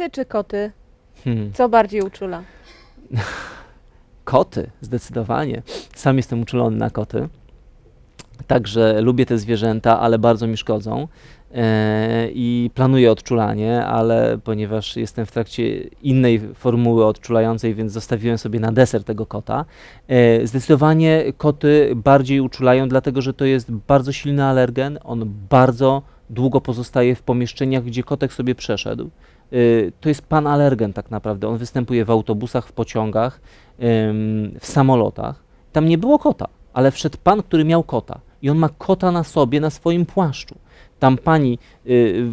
Psy czy koty? Hmm. Co bardziej uczula? Koty, zdecydowanie. Sam jestem uczulony na koty. Także lubię te zwierzęta, ale bardzo mi szkodzą. E, I planuję odczulanie, ale ponieważ jestem w trakcie innej formuły odczulającej, więc zostawiłem sobie na deser tego kota. E, zdecydowanie koty bardziej uczulają, dlatego że to jest bardzo silny alergen. On bardzo długo pozostaje w pomieszczeniach, gdzie kotek sobie przeszedł. E, to jest pan alergen tak naprawdę. On występuje w autobusach, w pociągach, w samolotach. Tam nie było kota, ale wszedł pan, który miał kota i on ma kota na sobie, na swoim płaszczu. Tam pani y,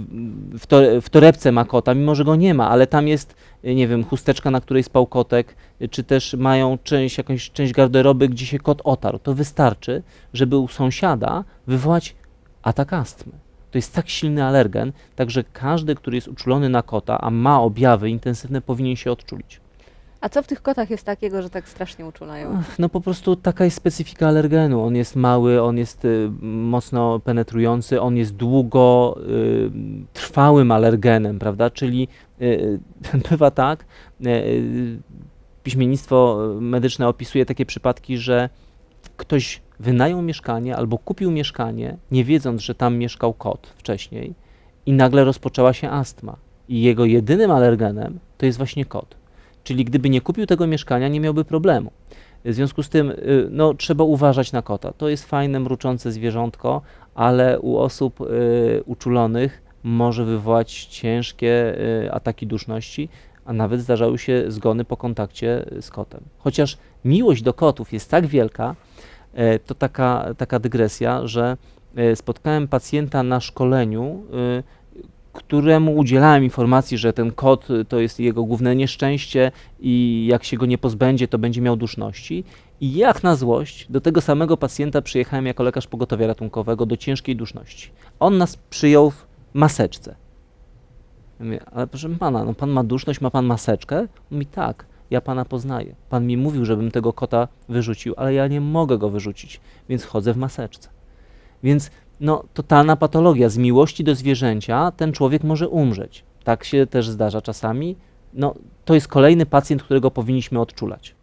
w, w torebce ma kota, mimo że go nie ma, ale tam jest, y, nie wiem, chusteczka, na której spał kotek, y, czy też mają część, jakąś część garderoby, gdzie się kot otarł. To wystarczy, żeby u sąsiada wywołać atak astmy. To jest tak silny alergen, także każdy, który jest uczulony na kota, a ma objawy intensywne, powinien się odczulić. A co w tych kotach jest takiego, że tak strasznie uczulają? Ach, No po prostu taka jest specyfika alergenu. On jest mały, on jest y, mocno penetrujący, on jest długo y, trwałym alergenem, prawda? Czyli y, bywa tak, y, y, piśmiennictwo medyczne opisuje takie przypadki, że ktoś wynajął mieszkanie albo kupił mieszkanie, nie wiedząc, że tam mieszkał kot wcześniej i nagle rozpoczęła się astma. I jego jedynym alergenem to jest właśnie kot. Czyli gdyby nie kupił tego mieszkania, nie miałby problemu. W związku z tym y, no, trzeba uważać na kota. To jest fajne, mruczące zwierzątko, ale u osób y, uczulonych może wywołać ciężkie y, ataki duszności, a nawet zdarzały się zgony po kontakcie z kotem. Chociaż miłość do kotów jest tak wielka, e, to taka, taka dygresja, że e, spotkałem pacjenta na szkoleniu, y, któremu udzielałem informacji, że ten kot to jest jego główne nieszczęście i jak się go nie pozbędzie, to będzie miał duszności. I jak na złość, do tego samego pacjenta przyjechałem jako lekarz pogotowia ratunkowego do ciężkiej duszności. On nas przyjął w maseczce. Ja mówię, ale proszę pana, no pan ma duszność, ma pan maseczkę? Mówi, tak, ja pana poznaję. Pan mi mówił, żebym tego kota wyrzucił, ale ja nie mogę go wyrzucić, więc chodzę w maseczce. Więc no, totalna patologia. Z miłości do zwierzęcia ten człowiek może umrzeć. Tak się też zdarza czasami. No, to jest kolejny pacjent, którego powinniśmy odczulać.